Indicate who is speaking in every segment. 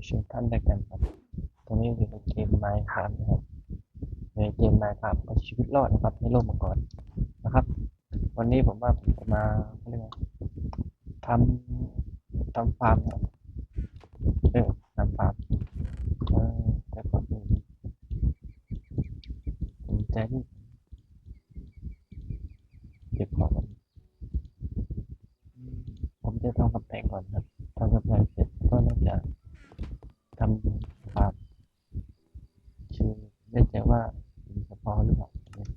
Speaker 1: ผู้ชมท่านด้วยกันครับ ตรงนี้อยู่ในเกมไมค์ครับนะครับในเกมไมค์ครับเอาชีวิตรอดนะครับในโลกมังกรนะครับ วันนี้ผมว่าผมจะมาเรียกว่าทำทำฟาร์มครับเออทำฟาร์มเออแต่ก่อนอื่นผมจะนี่เก็บของก่อนผมจะทำกำแพงก่อนครับทำกำแพงเสร็จก็น่าจะทำฟาร์มชื่อไม่แน่ใจว่าหินจะพอหรือเปล่าเนี่ย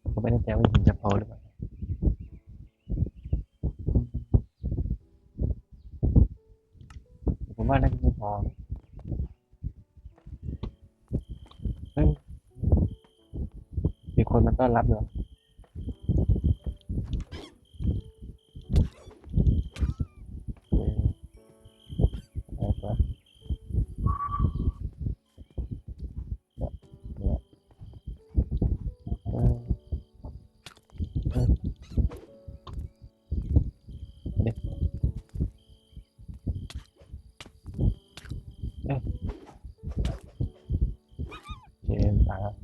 Speaker 1: ผมก็ไม่แน่ใจว่าหินจะพอหรือเปล่า ผมว่าน่าจะไม่พอนะเฮ้ย มี คนมาต้อนรับเหรอเอออะไรวะเนี่ยเนี่ยเออเออเด็กเอ้ยเจมตายแล้ว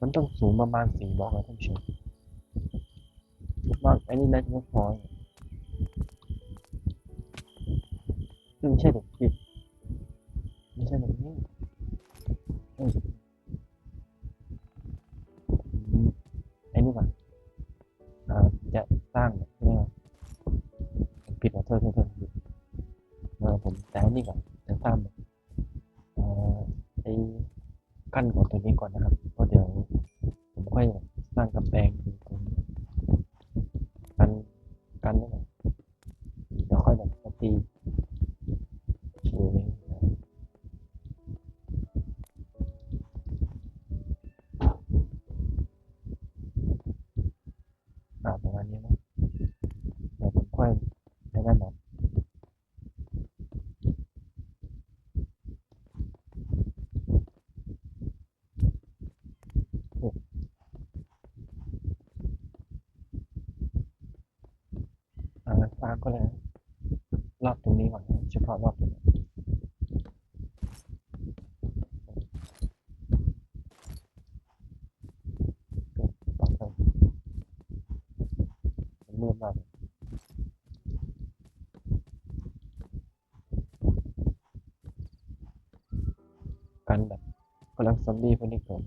Speaker 1: มันต้องสูง ประมาณสี่บล็อกนะท่านผู้ชมว่าอันนี้น่าจะไม่พอซึ่งไม่ใช่แบบผิดไม่ใช่แบบนี้อ้ยอืมไอ้นี่ก่อนอ่าจะสร้างแบบนี้นะผิดขอโทษโทษโทษผิดเออผมแต่อันนี้ก่อนจะสร้างแบบเอ่อไอ้กั้นของตัวนี้ก่อนนะครับเพราะเดี๋ยว ผมค่อยสร้างกำแพงตรงนี้กันกันไว้ก่อนเดี๋ยวค่อยแบบมาตีโอเคนะอ่าประมาณนี้นะเดี๋ยวผมค่อยให้นั่นหน่อยอ่าสร้าง ก็เลยรอบตรงนี้ก่อนเฉพาะรอบตรงนี้มืดมากกันแบบพลังซอมบี้พวกนี้เกิด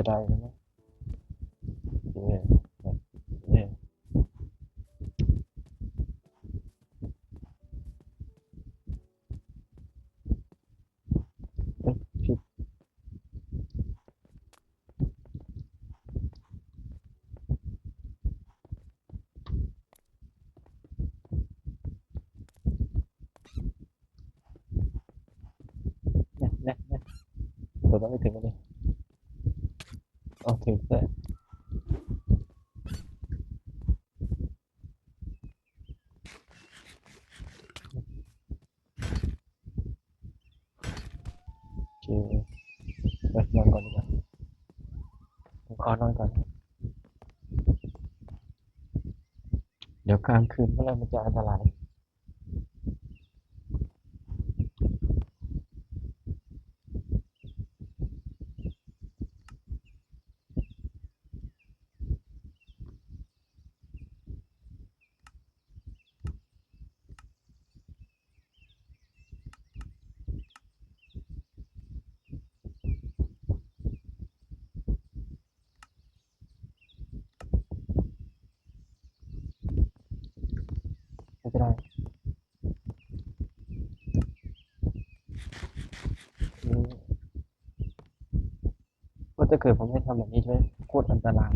Speaker 1: มันจะได้ไหมโอเคโอเคเอ้ยผิดเนี่ยเนี่ยเนี่ยเปิดมาไม่ถึงกันเลย โอเคเสร็จโอเคไปนอนก่อนดีกว่าผมขอนอนก่อน เดี๋ยวกลางคืนเมื่อไรมันจะอันตราย ได้ก็จะเกิดผมให้ทำแบบนี้ใช่ไหมโคตรอันตราย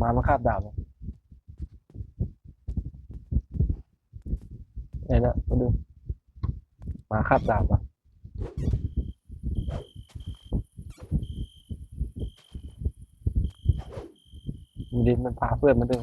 Speaker 1: มามาคาบดาบเนี่ยนะมาดู มาคาบดาบอะดิมันพาเพื่อนมาด้ว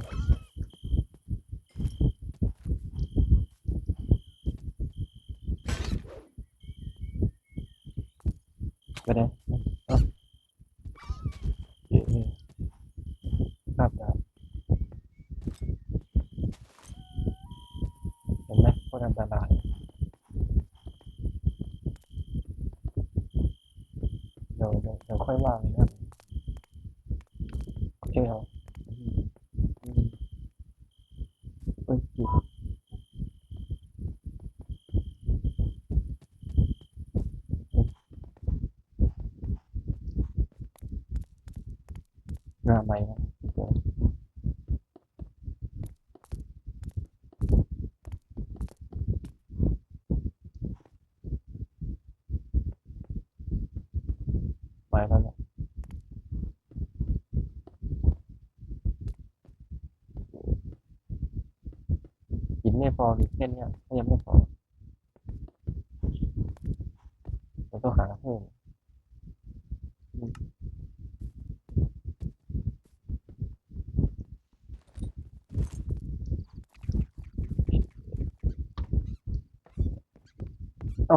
Speaker 1: 那没儿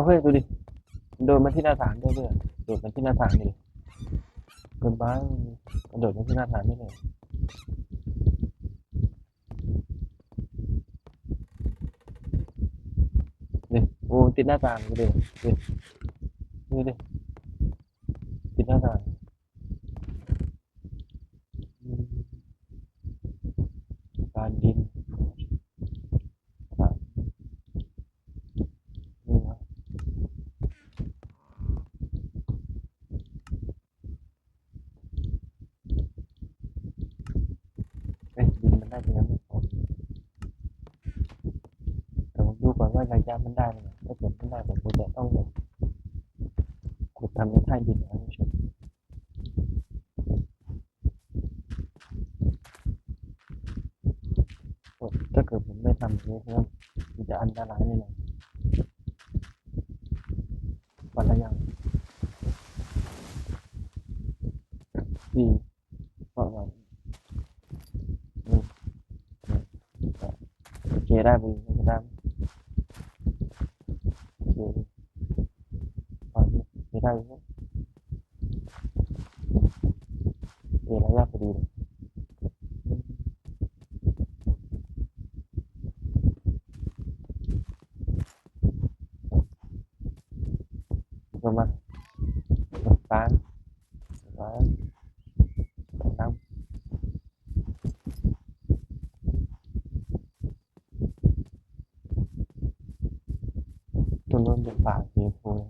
Speaker 1: เาเฮ้ยดูดิโดนมาที่หน้าฐานด้วยเพื่อนโดดมาที่หน้าฐานเลยเกินบ้าระโดดมาที่หน้าฐานได้เลยนี่วงติดหน้าต่างดูดิดูดิติดหน้าต่าน นครับมันจะอันตรายนิดหน่ยปัดระยะดีเพราะว่าโอเคได้บุญก็ได้ 咋接通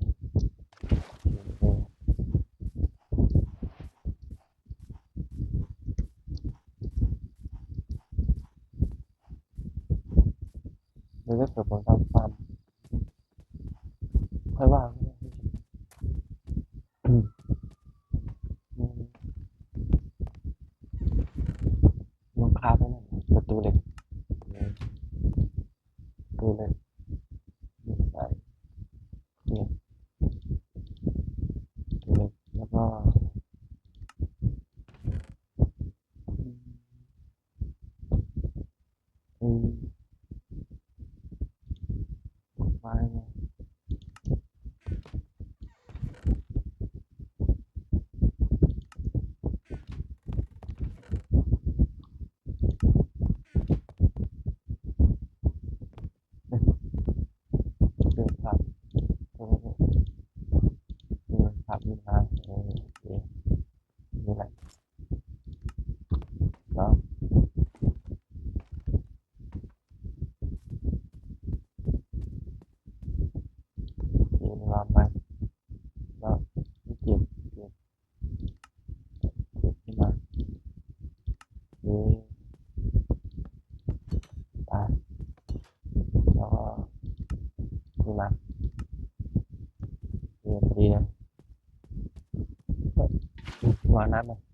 Speaker 1: เฉยแล้ว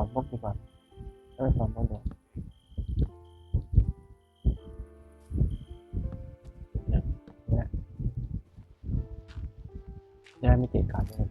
Speaker 1: อนพวกดีกว่าเออสอนพวกเดียวเนี่ยเนี่ยได้ไม่เกะกะด้วย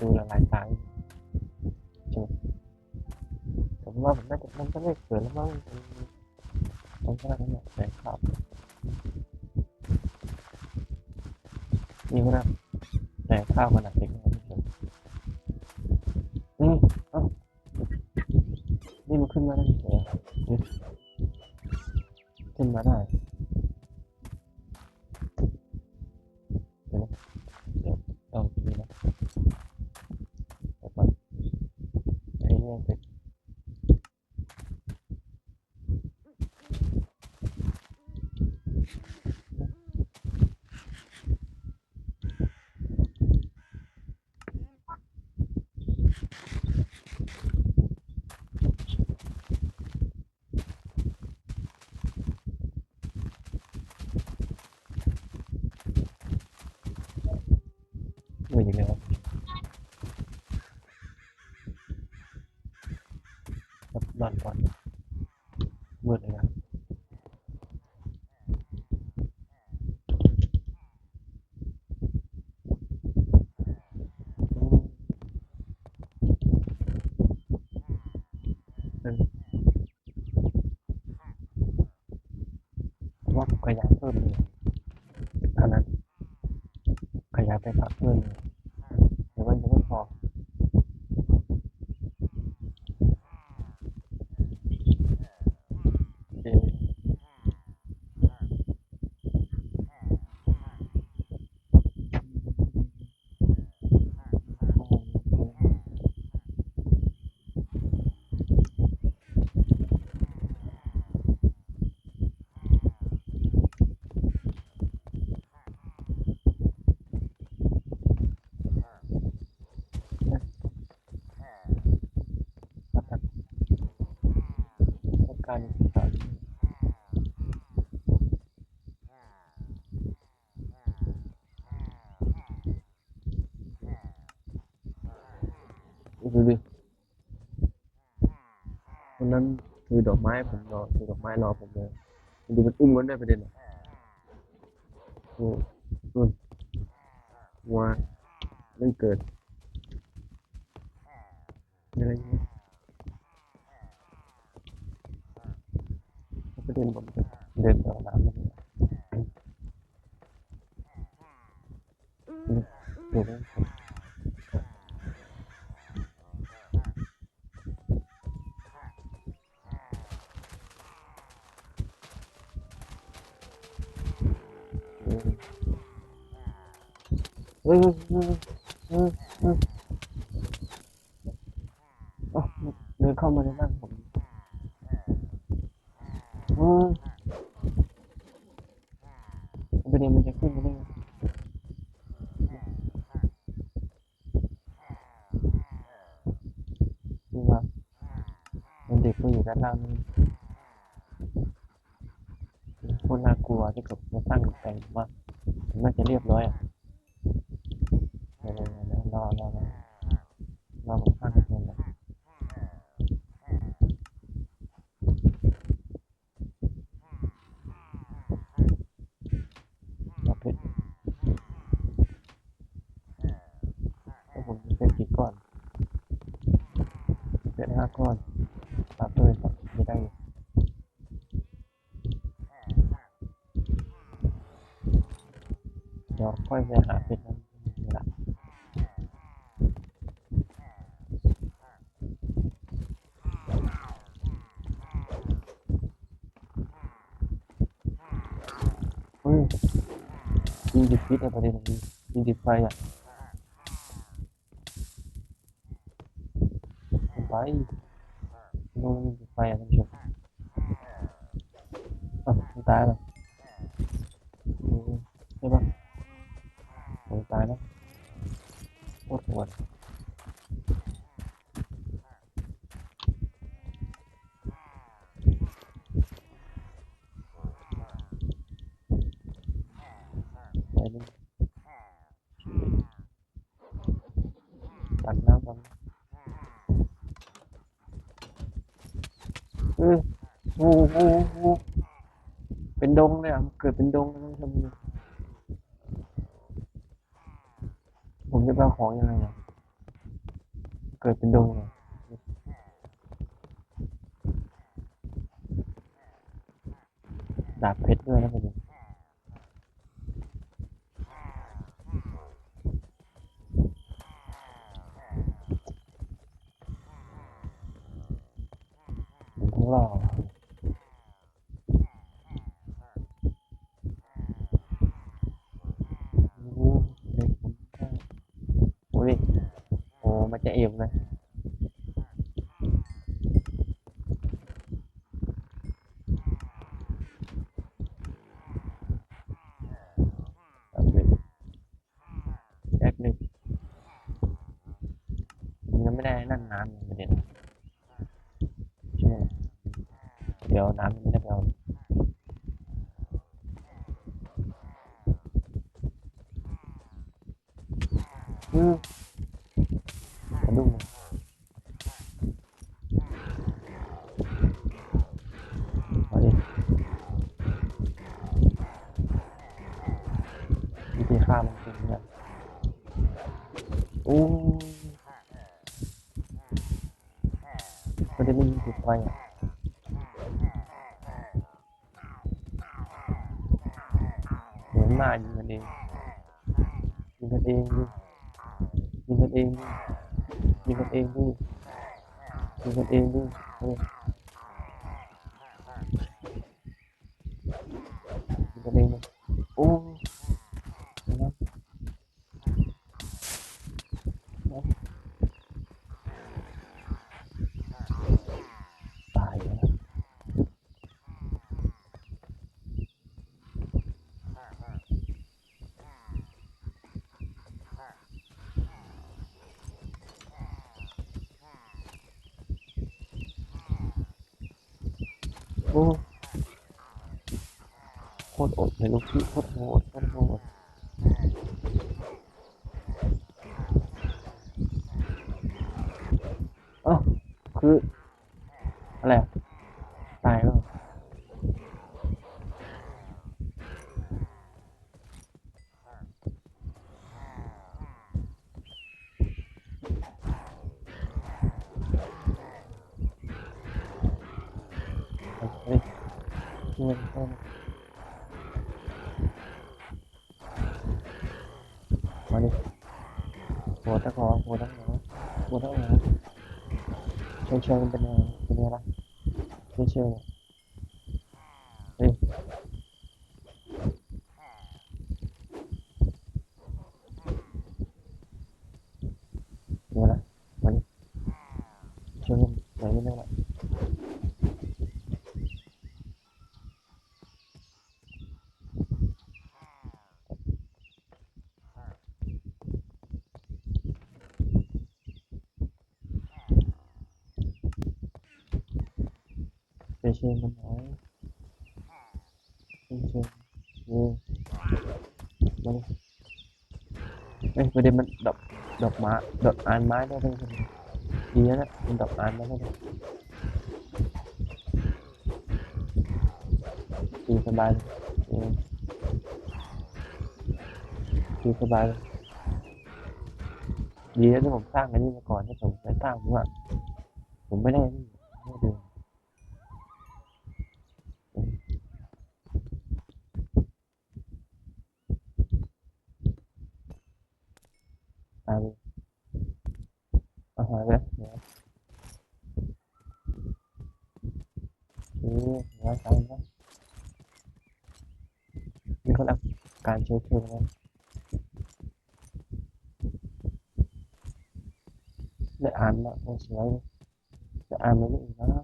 Speaker 1: ดูละลายตาอยู่ใช่ไหมผมว่าผมน่าจะมันก็ไม่เกินแล้วมั้งมันก็นั่นแหละแต่ครับนี่ก็ได้แต่ข้าวมันหนักเด็กนะครับเฉยอืมอ้านี่มันขึ้นมาได้เฉยขึ้นมาได้ยวนะเดี๋ยวต้องตรงนี้นะเดี๋ยวก่อนไอ้เนี่ยเป็น มืออย่เดียวครับนอนก่อน ยายเพิ่มเลยเท่านั้น ขยายไปพักเพิ่มเลยเดี๋ยวมันจะไม่พอโอเคครับครับต้องการศึกษาดูดิค นนั้นถือดอกไม้ผมรอถือดอกไม้รอผมเลยดูมันอุ้มมันได้ประเด็นอะโอ้นู่นวัวเล่นเกิดมีอะไรอย่างเงี้ยประเด็นผมจะเดินไปเอาน้ำมันเนี่ยเดี๋ยวนะผม เออเออเออเออเอ๋อเดินเข้ามาในบ้านผมเออประเด็นมันจะขึ้นมาได้ไงนี่ว่ามันเด็กก็อยู่ด้านล่างนี่คตรน่ากลัวที่เกับมาตั้งแต่ว่ามันน่าจะเรียบร้อยอะ เดี๋ยวๆๆรอรอรอรอผมข้างกระเทียมหน่อยรอเพชรถ้าผมมีเพชรกี่ก้อนเพชรห้าก้อนตามด้วยครับไม่ได้เดี๋ยวค่อยไปหาเพชรนั้นนี่ละ เฮ้ยยิงดิบพิษอะประเด็นนี้ยิงดิฟไฟอะไปโน่นยิงดิฟไฟอะท่านผู้ชมอะมันตายแล้วอืมใช่ปะโอ้ยตายแล้วโคตรโหดไปนี่ตักน้ำก่อนเออโอ้โหโอ้โหโอ้โหเป็นดงเลยอะมันเกิดเป็นดงเลยท่านผู้ชมผม จะไปเอาของยังไงอะเกิดเป็นดงดาบเพชรด้วยนะประเด็นผมต้องรอโอ้โหเด็กผมก็โอ้ยโอ้มันจะเอ็มเลยแป๊บหนึงแป๊บหนึงผมยัง ไม่ได้นั่นน้ำเลยประเด็นใช่ไหมเดี๋ยวน้ำยังไม่ได้ไปเอาอืม Ibig ibig. Galing mo. lúc cũng hấp hối หัวหน้าหมาหัวหน้าหาเชิงเชิงเป็นยังไงเป็นยังไงล่ะเชิงเชิง เชิญมันไว้เชิญเชิญเออมาเลยเอ้ยประเด็นมันดอกดอกไม้ดอกอานไม้ได้ด้วยคนดีนะมันดอกอานไม้ได้ด้วยดีสบายเออดีสบายดีนะที่ผมสร้างอันนี้มาก่อนที่ผมจะสร้างผมอะผมไม่ได้ Abi. Aha evet. Evet. Chứ nhớ sao nhé Mình có đặt cản chế thường lên Để ăn nó không sửa Để ăn nó cái nó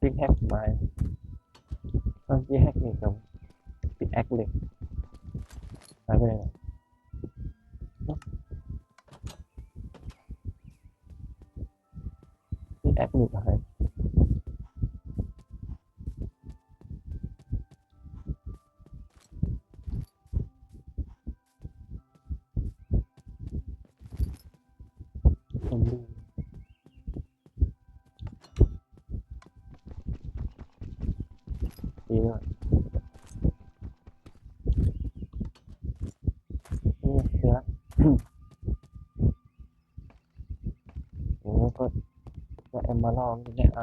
Speaker 1: tiếng hát mà nó chỉ hát gì không bị ác liệt. À bên này. Bị ác liệt rồi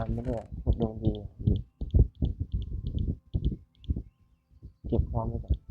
Speaker 1: ำไม่ด้วยหมดดวงดีเก็บความไว้ก่อน